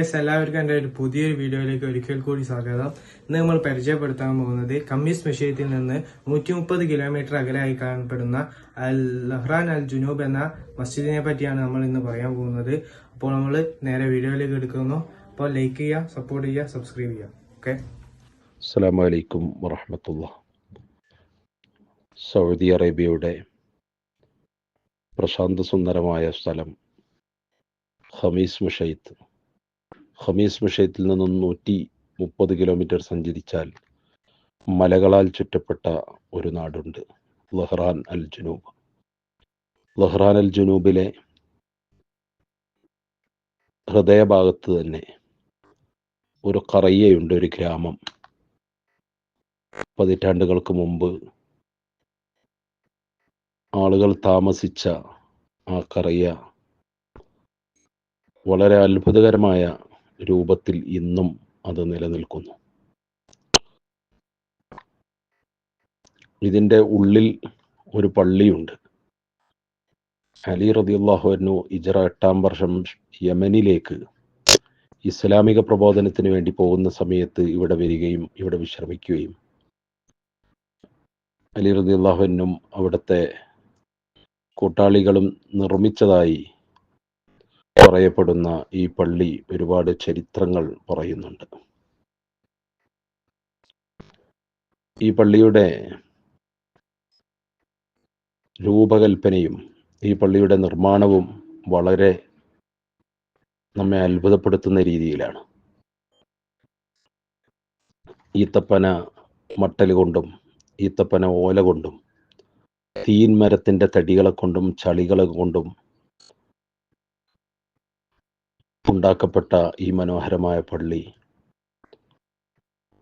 എല്ലാവർക്കും എന്റെ ഒരു പുതിയൊരു വീഡിയോയിലേക്ക് ഒരിക്കൽ കൂടി സ്വാഗതം. ഇന്ന് നമ്മൾ പരിചയപ്പെടുത്താൻ പോകുന്നത് കമ്മീസ് മെഷീത്തിൽ നിന്ന് നൂറ്റി മുപ്പത് കിലോമീറ്റർ അകലെയായി കാണപ്പെടുന്ന അൽ ലഹ്റാൻ അൽ ജുനൂബ് എന്ന മസ്ജിദിനെ പറ്റിയാണ് നമ്മൾ ഇന്ന് പറയാൻ പോകുന്നത്. അപ്പോൾ നമ്മൾ നേരെ വീഡിയോയിലേക്ക് എടുക്കുന്നു. അപ്പോൾ ലൈക്ക് ചെയ്യുക സപ്പോർട്ട് ചെയ്യുക സബ്സ്ക്രൈബ് ചെയ്യുക. ഓക്കെ അസ്സാം വലൈക്കും വറഹമത്തുള്ള. സൗദി അറേബ്യയുടെ പ്രശാന്ത സുന്ദരമായ സ്ഥലം ഹമീസ് മുഷൈത്ത്. ഹമീസ് വിഷയത്തിൽ നിന്നും നൂറ്റി മുപ്പത് കിലോമീറ്റർ സഞ്ചരിച്ചാൽ മലകളാൽ ചുറ്റപ്പെട്ട ഒരു നാടുണ്ട് ലഹ്റാൻ അൽ ജുനൂബ് ലഹ്റാൻ അൽ ജുനൂബിലെ ഹൃദയഭാഗത്ത് തന്നെ ഒരു കറയ്യയുണ്ട് ഒരു ഗ്രാമം. പതിറ്റാണ്ടുകൾക്ക് മുമ്പ് ആളുകൾ താമസിച്ച ആ കറയ്യ വളരെ അത്ഭുതകരമായ രൂപത്തിൽ ഇന്നും അത് നിലനിൽക്കുന്നു. ഇതിന്റെ ഉള്ളിൽ ഒരു പള്ളിയുണ്ട്. അലി റദിയുള്ളാഹുവിനു ഇജറ എട്ടാം വർഷം യമനിലേക്ക് ഇസ്ലാമിക പ്രബോധനത്തിന് വേണ്ടി പോകുന്ന സമയത്ത് ഇവിടെ വരികയും ഇവിടെ വിശ്രമിക്കുകയും അലി റദിയുള്ളാഹുവിനും അവിടുത്തെ കൂട്ടാളികളും നിർമ്മിച്ചതായി പറയപ്പെടുന്ന ഈ പള്ളി ഒരുപാട് ചരിത്രങ്ങൾ പറയുന്നുണ്ട്. ഈ പള്ളിയുടെ രൂപകൽപ്പനയും ഈ പള്ളിയുടെ നിർമ്മാണവും വളരെ നമ്മെ അത്ഭുതപ്പെടുത്തുന്ന രീതിയിലാണ്. ഈത്തപ്പന മട്ടൽ കൊണ്ടും ഈത്തപ്പന ഓല കൊണ്ടും തീൻ മരത്തിന്റെ തടികളെ കൊണ്ടും ചളികളെ കൊണ്ടും ഉണ്ടാക്കപ്പെട്ട ഈ മനോഹരമായ പള്ളി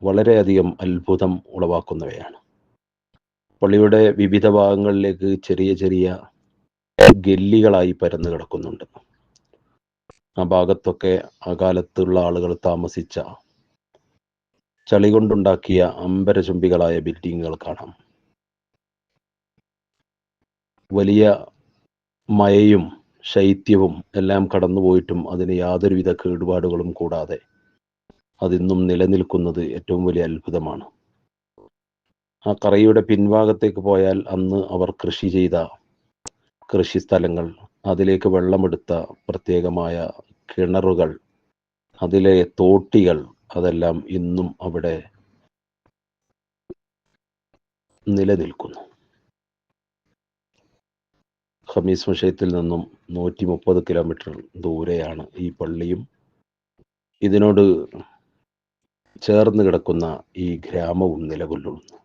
വളരെയധികം അത്ഭുതം ഉളവാക്കുന്നവയാണ്. പള്ളിയുടെ വിവിധ ഭാഗങ്ങളിലേക്ക് ചെറിയ ചെറിയ ഗല്ലികളായി പരന്നു കിടക്കുന്നുണ്ട്. ആ ഭാഗത്തൊക്കെ ആ കാലത്തുള്ള ആളുകൾ താമസിച്ച ചളി കൊണ്ടുണ്ടാക്കിയ അമ്പരചുംബികളായ ബിൽഡിങ്ങുകൾ കാണാം. വലിയ മഴയും ശൈത്യവും എല്ലാം കടന്നുപോയിട്ടും അതിന് യാതൊരുവിധ കേടുപാടുകളും കൂടാതെ അതിന്നും നിലനിൽക്കുന്നത് ഏറ്റവും വലിയ അത്ഭുതമാണ്. ആ കറയുടെ പിൻഭാഗത്തേക്ക് പോയാൽ അന്ന് അവർ കൃഷി ചെയ്ത കൃഷി സ്ഥലങ്ങൾ അതിലേക്ക് വെള്ളമെടുത്ത പ്രത്യേകമായ കിണറുകൾ അതിലെ തോട്ടികൾ അതെല്ലാം ഇന്നും അവിടെ നിലനിൽക്കുന്നു. ഖമീസ് വിഷയത്തിൽ നിന്നും നൂറ്റി മുപ്പത് കിലോമീറ്റർ ദൂരെയാണ് ഈ പള്ളിയും. ഇതിനോട് ചേർന്ന് കിടക്കുന്ന ഈ ഗ്രാമവും നിലകൊള്ളുന്നു.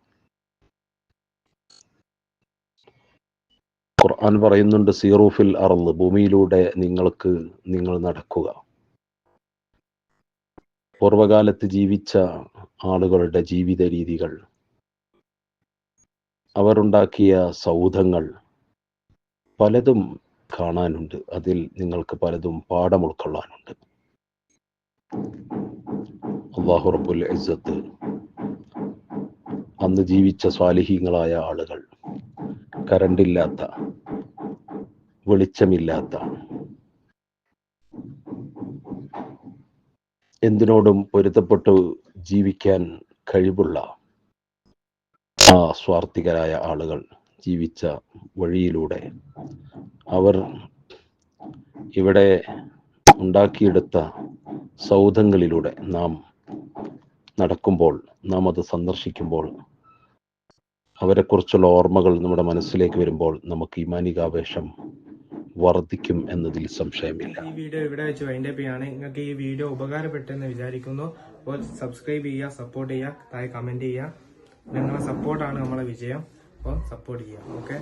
ഖുർആൻ പറയുന്നുണ്ട് സീറൂഫിൽ അർൾ ഭൂമിയിലൂടെ നിങ്ങൾക്ക് നിങ്ങൾ നടക്കുക. പൂർവകാലത്ത് ജീവിച്ച ആളുകളുടെ ജീവിത രീതികൾ അവരുണ്ടാക്കിയ സൗധങ്ങൾ പലതും കാണാനുണ്ട്. അതിൽ നിങ്ങൾക്ക് പലതും പാഠം ഉൾക്കൊള്ളാനുണ്ട്. അള്ളാഹു റബ്ബുൽ ഇസ്സത്ത് അന്ന് ജീവിച്ച സ്വാലിഹീങ്ങളായ ആളുകൾ കരണ്ടില്ലാത്ത വെളിച്ചമില്ലാത്ത എന്തിനോടും പൊരുത്തപ്പെട്ടു ജീവിക്കാൻ കഴിവുള്ള ആ സ്വാർത്ഥികരായ ആളുകൾ ജീവിച്ച വഴിയിലൂടെ അവർ ഇവിടെ ഉണ്ടാക്കിയെടുത്ത സൗധങ്ങളിലൂടെ നാം നടക്കുമ്പോൾ നാം അത് സന്ദർശിക്കുമ്പോൾ അവരെക്കുറിച്ചുള്ള ഓർമ്മകൾ നമ്മുടെ മനസ്സിലേക്ക് വരുമ്പോൾ നമുക്ക് ഇമാനികാവേശം വർദ്ധിക്കും എന്നതിൽ സംശയമില്ല. ഈ വീഡിയോ ഇവിടെ വെച്ച് വൈൻഡപ്പ് ചെയ്യാണ്. നിങ്ങൾക്ക് ഈ വീഡിയോ ഉപകാരപ്പെട്ടെന്ന് വിചാരിക്കുന്നു. അപ്പോൾ സബ്സ്ക്രൈബ് ചെയ്യുക സപ്പോർട്ട് ചെയ്യുക താഴെ കമന്റ് ചെയ്യുക. നിങ്ങളുടെ സപ്പോർട്ടാണ് നമ്മളെ വിജയം. അപ്പോൾ സപ്പോർട്ട് ചെയ്യുക ഓക്കെ